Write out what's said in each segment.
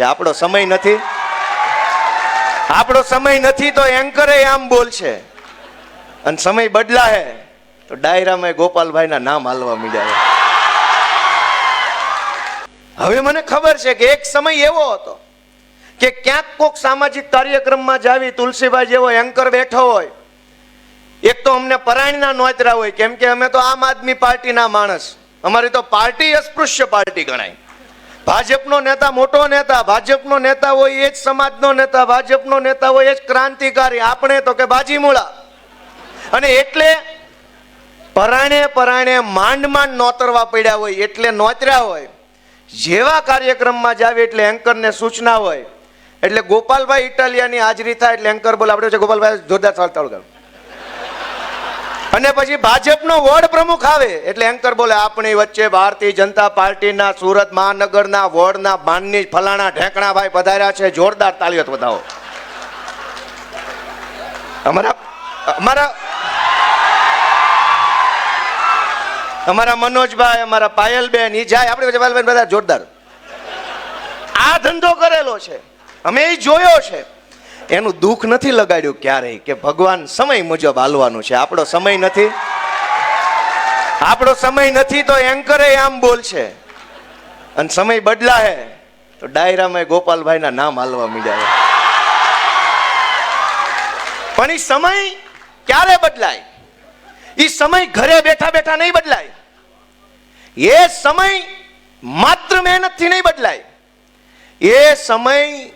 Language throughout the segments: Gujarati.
કે આપણો સમય નથી? આપણો સમય નથી તો એન્કરે આમ બોલશે. અને સમય બદલાહે તો ડાયરામાં ગોપાલભાઈના નામ હાલવા મીડ્યા હવે મને ખબર છે કે એક સમય એવો હતો કે ક્યાંક કોક સામાજિક કાર્યક્રમમાં જાવી તુલસીભાઈ જેવો એન્કર બેઠો હોય. એક તો અમને પરાયણના નોતરા હોય, કેમ કે અમે તો આમ આદમી પાર્ટીના માણસ. અમારી તો પાર્ટી અસ્પૃશ્ય પાર્ટી ગણાય. ભાજપનો નેતા, મોટો નેતા, ભાજપનો નેતા હોય એ જ સમાજનો નેતા, ભાજપનો નેતા હોય એ જ ક્રાંતિકારી. આપણે તો કે બાજીમૂળા. અને એટલે પરાણે પરાણે માંડ માંડ નોતરવા પડ્યા હોય, એટલે નોતર્યા હોય. જેવા કાર્યક્રમમાં જાવે એટલે એન્કરને સૂચના હોય. એટલે ગોપાલભાઈ ઇટાલિયાની હાજરી થાય એટલે એન્કર બોલ આપણે છે. ગોપાલભાઈ જોરદાર ચાલતા ચાલુ અને પછી ભાજપનો વોર્ડ પ્રમુખ આવે, એટલે એન્કર બોલે, આપણી વચ્ચે ભારતીય જનતા પાર્ટીના, સુરત મહાનગરના વોર્ડના માનની ફલાણા ઢેંકણાભાઈ પધાર્યા છે. જોરદાર તાલીઓ બતાવો અમારા અમારા અમારા મનોજભાઈ, અમારા પાયલબેન એ જાય. આપણે પાયલબેન બધા જોરદાર. આ ધંધો કરેલો છે. અમે એ જોયો છે. એનું દુઃખ નથી લગાડ્યું ક્યારેય કે ભગવાન સમય મુજબ હાલવાનું છે. આપણો સમય નથી. આપણો સમય નથી તો એન્કરે આમ બોલશે. અને સમય બદલાહે તો ડાયરામાં ગોપાલભાઈના નામ હાલવા મીડ્યા પણ એ સમય ક્યારે બદલાય? એ સમય ઘરે બેઠા બેઠા નહીં બદલાય. એ સમય માત્ર મહેનતથી નહીં બદલાય. એ સમય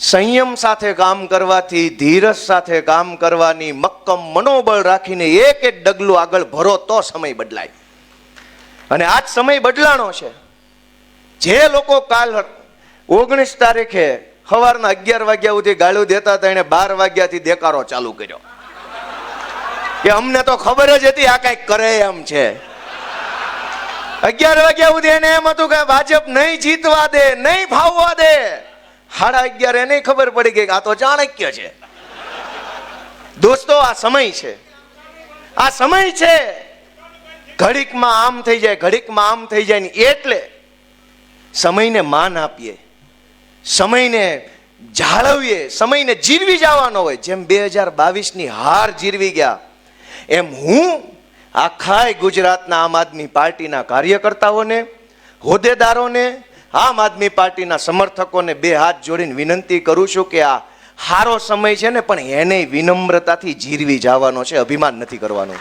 સંયમ સાથે કામ કરવાથી, ધીરજ સાથે કામ કરવાની મક્કમ મનોબળ રાખીને એક એક ડગલું આગળ ભરો તો સમય બદલાય. અને આજ સમય બદલાણો છે. જે લોકો કાલ ઓગણીસ તારીખે સવારના અગિયાર વાગ્યા સુધી ગાળું દેતા હતા એને બાર વાગ્યાથી દેકારો ચાલુ કર્યો. કે અમને તો ખબર જ હતી આ કંઈક કરે એમ છે. અગિયાર વાગ્યા સુધી એને એમ હતું કે ભાજપ નહીં જીતવા દે, નહીં ફાવવા દે. સાડા અગિયાર એને ખબર પડી ગઈ આ તો ચાણક્ય છે. દોસ્તો, આ સમય છે. આ સમય છે. ઘડીકમાં આમ થઈ જાય, ઘડીકમાં આમ થઈ જાય ને એટલે સમયને માન આપીએ. સમયને જાળવીએ, સમયને જીરવી જવાનો હોય. જેમ બે હજાર બાવીસની હાર જીરવી ગયા, એમ હું આખાય ગુજરાતના આમ આદમી પાર્ટીના કાર્યકર્તાઓને, હોદ્દેદારોને આમ આદમી પાર્ટીના સમર્થકોને બે હાથ જોડીને વિનંતી કરું છું કે આ હારો સમય છે ને, પણ એને વિનમ્રતાથી જીરવી જવાનો છે, અભિમાન નથી કરવાનું.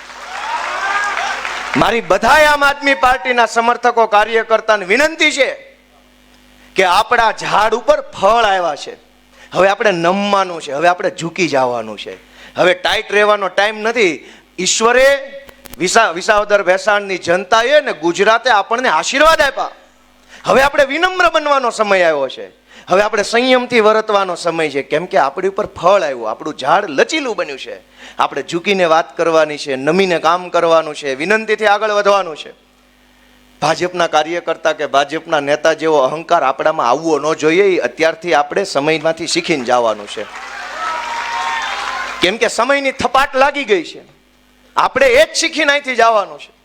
મારી બધા આમ આદમી પાર્ટીના સમર્થકો, કાર્યકર્તાને વિનંતી છે કે આપણા ઝાડ ઉપર ફળ આવ્યા છે. હવે આપણે નમવાનું છે, હવે આપણે ઝૂકી જવાનું છે. હવે ટાઈટ રહેવાનો ટાઈમ નથી. ઈશ્વરે વિસા, વિસાવદર ભેસાણની જનતાએ ને ગુજરાતે આપણને આશીર્વાદ આપ્યા. હવે આપણે વિનમ્ર બનવાનો સમય આવ્યો છે. હવે આપણે સંયમથી વર્તવાનો સમય છે. કેમ કે આપણી ઉપર ફળ આવ્યું, આપણું ઝાડ લચીલું બન્યું છે. આપણે ઝૂકીને વાત કરવાની છે, નમીને કામ કરવાનું છે, વિનંતીથી આગળ વધવાનું છે. ભાજપના કાર્યકર્તા કે ભાજપના નેતા જેવો અહંકાર આપણામાં આવવો ન જોઈએ, એ અત્યારથી આપણે સમયમાંથી શીખીને જવાનું છે. કેમ કે સમયની થપાટ લાગી ગઈ છે. આપણે એ જ શીખીને અહીંથી જવાનું છે.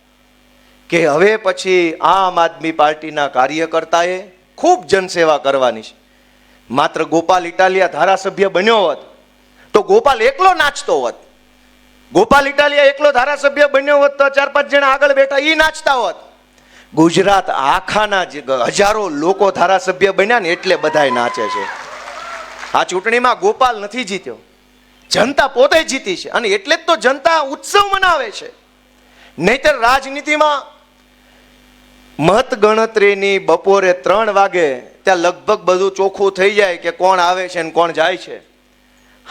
કે હવે પછી આમ આદમી પાર્ટીના કાર્યકર્તાએ ખૂબ જનસેવા કરવાની છે. માત્ર ગોપાલ ઇટાલિયા ધારાસભ્ય બન્યો હોત, તો ગોપાલ એકલો નાચતો હોત. ગોપાલ ઇટાલિયા એકલો ધારાસભ્ય બન્યો હોત, તો ચાર પાંચ જણા આગળ બેઠા એ નાચતા હોત. ગુજરાત આખાના જે હજારો લોકો ધારાસભ્ય બન્યા ને એટલે બધાય નાચે છે. આ ચૂંટણીમાં ગોપાલ નથી જીત્યો. જનતા પોતે જીતી છે અને એટલે જ તો જનતા ઉત્સવ મનાવે છે. નહીતર રાજનીતિમાં મત ગણતરીની બપોરે ત્રણ વાગે ત્યાં લગભગ બધું ચોખ્ખું થઈ જાય કે કોણ આવે છે ને કોણ જાય છે.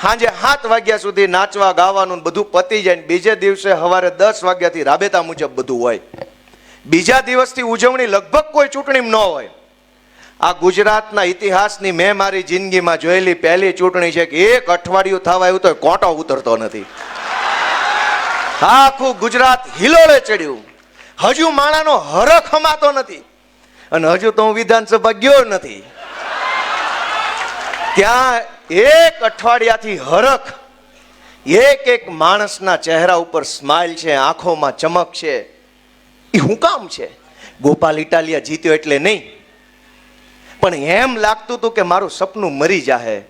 સાંજે સાત વાગ્યા સુધી નાચવા ગાવાનું બધું પતી જાય ને બીજે દિવસે સવારે દસ વાગ્યાથી રાબેતા મુજબ બધું હોય. બીજા દિવસથી ઉજવણી લગભગ કોઈ ચૂંટણી ન હોય. આ ગુજરાતના ઇતિહાસની મેં મારી જિંદગીમાં જોયેલી પહેલી ચૂંટણી છે કે એક અઠવાડિયું થવા આવ્યું તો કોટો ઉતરતો નથી. આખું ગુજરાત હિલોળે ચડ્યું. હજુ માણાનો હરખ હમાતો નથી. અને હજુ તો હું વિધાનસભા ગયો નથી. ત્યાં એક અઠવાડિયાથી હરખ. એક એક માણસના ચહેરા ઉપર સ્માઇલ છે, આંખોમાં ચમક છે. એ હું કામ છે? ગોપાલ ઇટાલિયા જીત્યો એટલે નહીં. પણ એમ લાગતું હતું કે મારું સપનું મરી જાહે.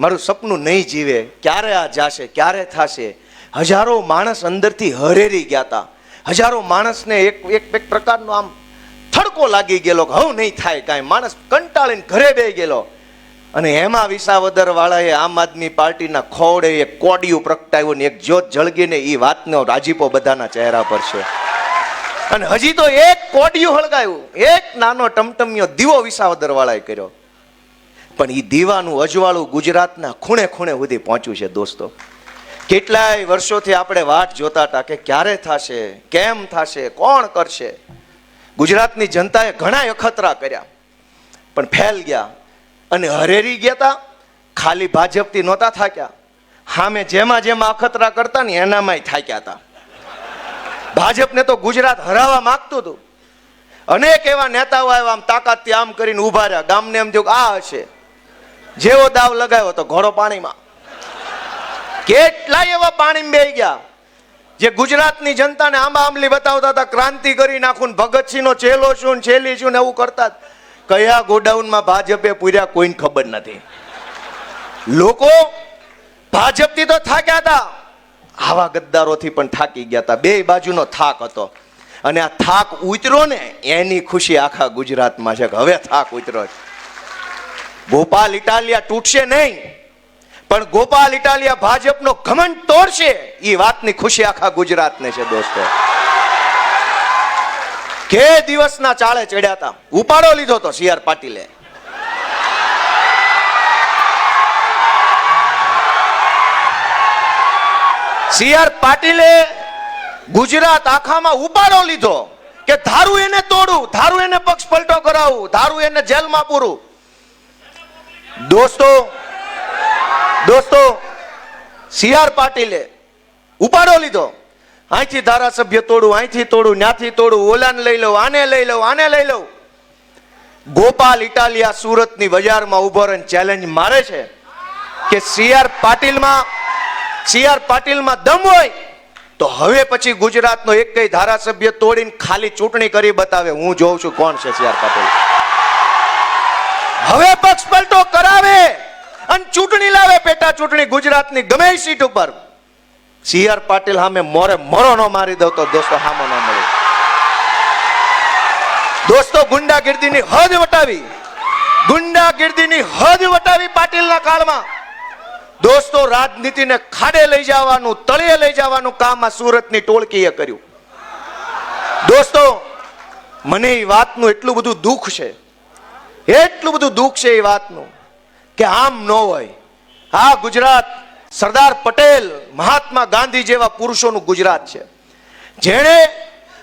મારું સપનું નહીં જીવે. ક્યારે આ જાશે? ક્યારે થશે? હજારો માણસ અંદરથી હરેરી ગયા હતા હજારો માણસને એક એક એક પ્રકારનો આમ થડકો લાગી ગયેલો કે હવ નહીં થાય કાંઈ. માણસ કંટાળીને ઘરે બેહી ગયેલો. અને એમાં વિસાવદર વાળાએ આમ આદમી પાર્ટીના ખોડે એક કોડિયું પ્રગટાવ્યું ને એક જ્યોત જળગીને એ વાતનો રાજીપો બધાના ચહેરા પર છે. અને હજી તો એક કોડિયું હળગાયું. એક નાનો ટમટમિયો દીવો વિસાવદર વાળાએ કર્યો. પણ એ દીવાનું અજવાળું ગુજરાતના ખૂણે ખૂણે સુધી પહોંચ્યું છે, દોસ્તો. કેટલાય વર્ષોથી આપણે વાટ જોતા હતા કે ક્યારે થશે, કેમ થશે, કોણ કરશે? ગુજરાતની જનતાએ ઘણા અખતરા કર્યા, પણ ફેલ ગયા અને હરેરી ગયા હતા ખાલી ભાજપથી નહોતા થાક્યા. સામે જેમાં જેમાં અખતરા કરતા ને એનામાંય થાક્યા હતા ભાજપને તો ગુજરાત હરાવવા માગતું હતું. અનેક એવા નેતાઓ આવ્યા, આમ તાકાતથી આમ કરીને ઊભા રહ્યા. ગામને એમ થયું આ હશે. જેવો દાવ લગાવ્યો તો ઘોડો પાણીમાં. કેટલાય એવા પાણીમાં બેહી ગયા. જે ગુજરાતની જનતાને આંબા આંબલી બતાવતા હતા, ક્રાંતિ કરી નાખું ભગતસિંહનો ચેલો ને છેલી છું ને એવું કરતા કયા ગોડાઉનમાં ભાજપે પૂર્યા કોઈને ખબર નથી. લોકો ભાજપથી તો થાક્યા હતા. આવા ગદ્દારોથી પણ થાકી ગયા હતા. બે બાજુનો થાક હતો. અને આ થાક ઉતરો ને, એની ખુશી આખા ગુજરાતમાં છે કે હવે થાક ઉતરો છે. ગોપાલ ઇટાલિયા તૂટશે નહીં. પણ ગોપાલ ઇટાલિયા ભાજપનો ઘમંડ તોડશે. એ વાતની ખુશી આખા ગુજરાતને છે દોસ્તો. કે દિવસના ચાળે ચડ્યા હતા ઉપાડો લીધો તો સીઆર પાટીલે. સીઆર પાટીલે ગુજરાત આખામાં ઉપાડો લીધો કે ધારું એને તોડું, ધારું એને પક્ષ પલટો કરાવું, ધારું એને જેલમાં પૂરું. દોસ્તો દોસ્તો સીઆર પાટીલે ઉપાડો લીધો. અહીંથી ધારાસભ્ય તોડું અહીંથી તોડું, ન્યાથી તોડું, ઓલાને લઈ લઉં, આને લઈ લઉં, આને લઈ લઉં. ગોપાલ ઇટાલિયા સુરતની બજારમાં ઊભો રહીને ચેલેન્જ મારે છે કે સીઆર પાટીલમાં સીઆર પાટીલમાં દમ હોય તો હવે પછી ગુજરાતનો એક કઈ ધારાસભ્ય તોડીને ખાલી ચૂંટણી કરી બતાવે. હું જોઉં છું કોણ છે સીઆર પાટીલ. હવે પક્ષ પલટો કરાવે. અને ચૂંટણી લાવે પેટા ચૂંટણી ગુજરાતની ગમે સીટ ઉપર. સીઆર પાટીલ સામે મોરે મોરો નો મારી દઉં તો દોસ્તો હામો ન મળે. દોસ્તો ગુંડાગીર્દીની હદ વટાવી. ગુંડાગીર્દીની હદ વટાવી પાટીલના કાળમાં. દોસ્તો રાજનીતિને ખાડે લઈ જવાનું, તળિયે લઈ જવાનું કામ આ સુરતની ટોળકીએ કર્યું. દોસ્તો, મને એ વાતનું એટલું બધું દુઃખ છે. એટલું બધું દુઃખ છે એ વાતનું. કે આમ ન હોય. આ ગુજરાત, સરદાર પટેલ, મહાત્મા ગાંધી જેવા પુરુષોનું ગુજરાત છે. જેણે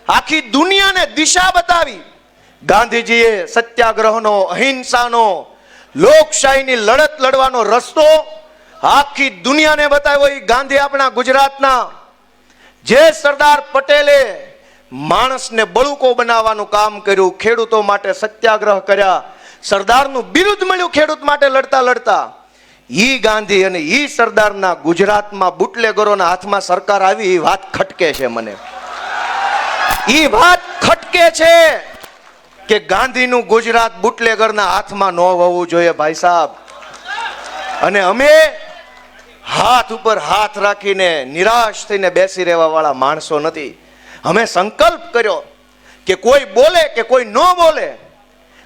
આખી દુનિયાને દિશા બતાવી. ગાંધીજીએ સત્યાગ્રહનો, અહિંસાનો, લોકશાહીની લડત લડવાનો રસ્તો આખી દુનિયાને બતાવ્યો. એ ગાંધી આપણા ગુજરાતના. જે સરદાર પટેલે માણસને બળુકો બનાવવાનું કામ કર્યું, ખેડૂતો માટે સત્યાગ્રહ કર્યા સરદારનું બિરુદ મળ્યું ખેડૂત માટે લડતા લડતા. ઈ ગાંધી અને ઈ સરદારના ગુજરાતમાં બુટલેગરોના હાથમાં સરકાર આવી એ વાત ખટકે છે મને. ઈ વાત ખટકે છે કે ગાંધીનું ગુજરાત બુટલેગરના હાથમાં ન હોવું જોઈએ ભાઈ સાહેબ. અને અમે હાથ ઉપર હાથ રાખીને નિરાશ થઈને બેસી રહેવા વાળા માણસો નથી. અમે સંકલ્પ કર્યો કે કોઈ બોલે કે કોઈ ન બોલે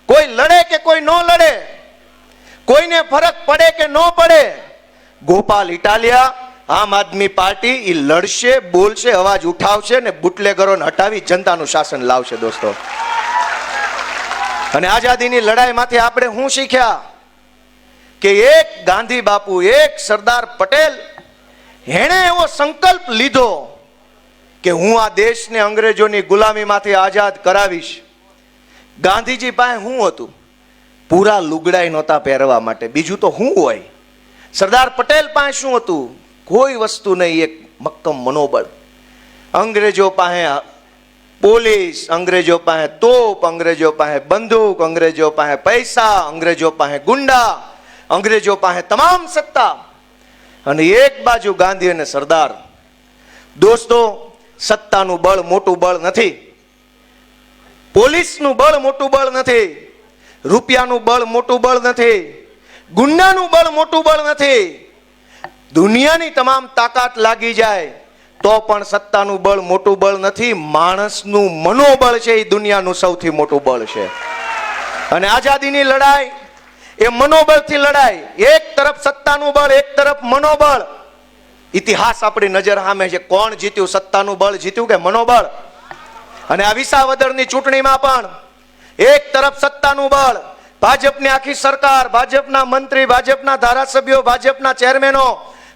કોઈ લડે કે કોઈ ન લડે? કોઈને ફરક પડે કે ન પડે? ગોપાલ ઇટાલિયા, આમ આદમી પાર્ટી એ લડશે, બોલશે, અવાજ ઉઠાવશે ને બુટલેગરોને હટાવી જનતાનું શાસન લાવશે, દોસ્તો. અને આઝાદીની લડાઈમાંથી આપણે શું શીખ્યા કે એક ગાંધી બાપુ, એક સરદાર પટેલ, એણે એવો સંકલ્પ લીધો કે હું આ દેશને અંગ્રેજોની ગુલામીમાંથી આઝાદ કરાવીશ. ગાંધીજી પાસે શું હતું? પૂરા લુગડાઈ નહોતા પહેરવા માટે. બીજું તો શું હોય? સરદાર પટેલ પાસે શું હતું? કોઈ વસ્તુ નહીં, એક મક્કમ મનોબળ. અંગ્રેજો પાસે પોલીસ, અંગ્રેજો પાસે તોપ, અંગ્રેજો પાસે બંદૂક, અંગ્રેજો પાસે પૈસા, અંગ્રેજો પાસે ગુંડા, અંગ્રેજો પાસે તમામ સત્તા. અને એક બાજુ ગાંધી અને સરદાર. દોસ્તો, સત્તાનું બળ મોટું બળ નથી. પોલીસનું બળ મોટું બળ નથી, રૂપિયાનું બળ મોટું બળ નથી, ગુંડાનું બળ મોટું બળ નથી. દુનિયાની તમામ તાકાત લાગી જાય, તો પણ સત્તાનું બળ મોટું બળ નથી, માણસનું મનોબળ છે એ દુનિયાનું સૌથી મોટું બળ છે. અને આઝાદીની લડાઈ, એ મનોબળથી લડાઈ, એક તરફ સત્તાનું બળ, એક તરફ મનોબળ. ઇતિહાસ આપણી નજર સામે છે, કોણ જીત્યું, સત્તાનું બળ જીત્યું કે મનોબળ? અને આ વિસાવદરની ચૂંટણીમાં પણ એક તરફ સત્તાનું બળ, ભાજપની આખી સરકાર, ભાજપના મંત્રી, ભાજપના ધારાસભ્યો, ભાજપના ચેરમેનો,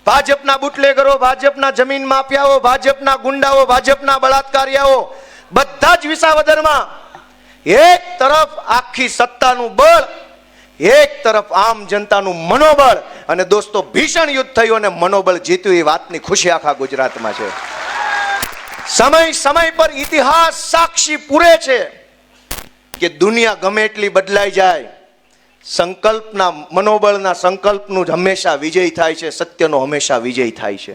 ભાજપના બુટલેગરો, ભાજપના જમીન માફિયાઓ, ભાજપના ગુંડાઓ, ભાજપના બળાત્કારીઓ બધા જ વિસાવદરમાં એક તરફ આખી સત્તાનું બળ, એક તરફ આમ જનતાનું મનોબળ. અને દોસ્તો, ભીષણ યુદ્ધ થયું અને મનોબળ જીત્યું એ વાતની ખુશી આખા ગુજરાતમાં છે. સમય સમય પર ઇતિહાસ સાક્ષી પૂરે છે કે દુનિયા ગમે એટલી બદલાઈ જાય, સંકલ્પના, મનોબળના સંકલ્પનું જ હંમેશા વિજય થાય છે, સત્યનો હંમેશા વિજય થાય છે.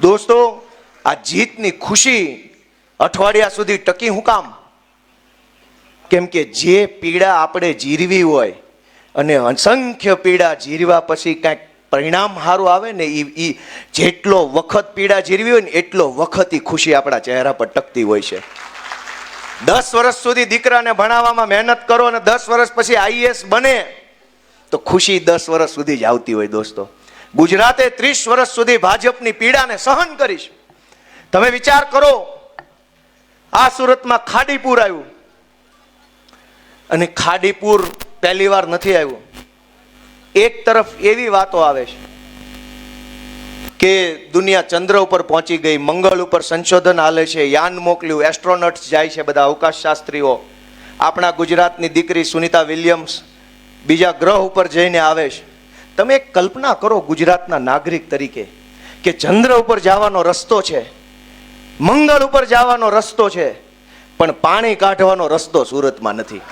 દોસ્તો, આ જીતની ખુશી અઠવાડિયા સુધી ટકી હું કામ? કેમ કે જે પીડા આપણે જીરવી હોય અને અસંખ્ય પીડા જીરવા પછી કાંઈક પરિણામ સારું આવે ને એ એ જેટલો વખત પીડા જીરવી હોય ને એટલો વખત એ ખુશી આપણા ચહેરા પર ટકતી હોય છે. દસ વર્ષ સુધી દીકરાને ભણાવવામાં મહેનત કરો અને દસ વર્ષ પછી આઈએસ બને, તો ખુશી દસ વર્ષ સુધી જ આવતી હોય દોસ્તો. ગુજરાતે ત્રીસ વર્ષ સુધી ભાજપની પીડાને સહન કરીશ તમે વિચાર કરો, આ સુરતમાં ખાડીપુર આવ્યું. અને ખાડીપુર પહેલી વાર નથી આવ્યું. એક તરફ એવી વાતો આવે છે કે દુનિયા ચંદ્ર ઉપર પહોંચી ગઈ, મંગળ ઉપર સંશોધન હાલે છે, યાન મોકલ્યું એસ્ટ્રોનટ્સ જાય છે બધા અવકાશ શાસ્ત્રીઓ આપણા ગુજરાતની દીકરી સુનિતા વિલિયમ્સ બીજા ગ્રહ ઉપર જઈને આવે છે. તમે એક કલ્પના કરો ગુજરાતના નાગરિક તરીકે કે ચંદ્ર ઉપર જવાનો રસ્તો છે, મંગળ ઉપર જવાનો રસ્તો છે, પણ પાણી કાઢવાનો રસ્તો સુરતમાં નથી.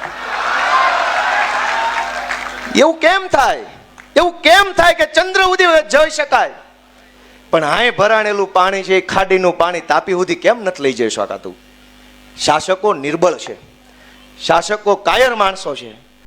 એવું કેમ થાય? એવું કેમ થાય કે ચંદ્ર સુધી જઈ શકાય? પણ હાય ભરાણેલું પાણી છે ખાડીનું પાણી તાપી સુધી કેમ નથી લઈ જઈ શકાતું? શાસકો નિર્બળ છે. શાસકો કાયર માણસો છે.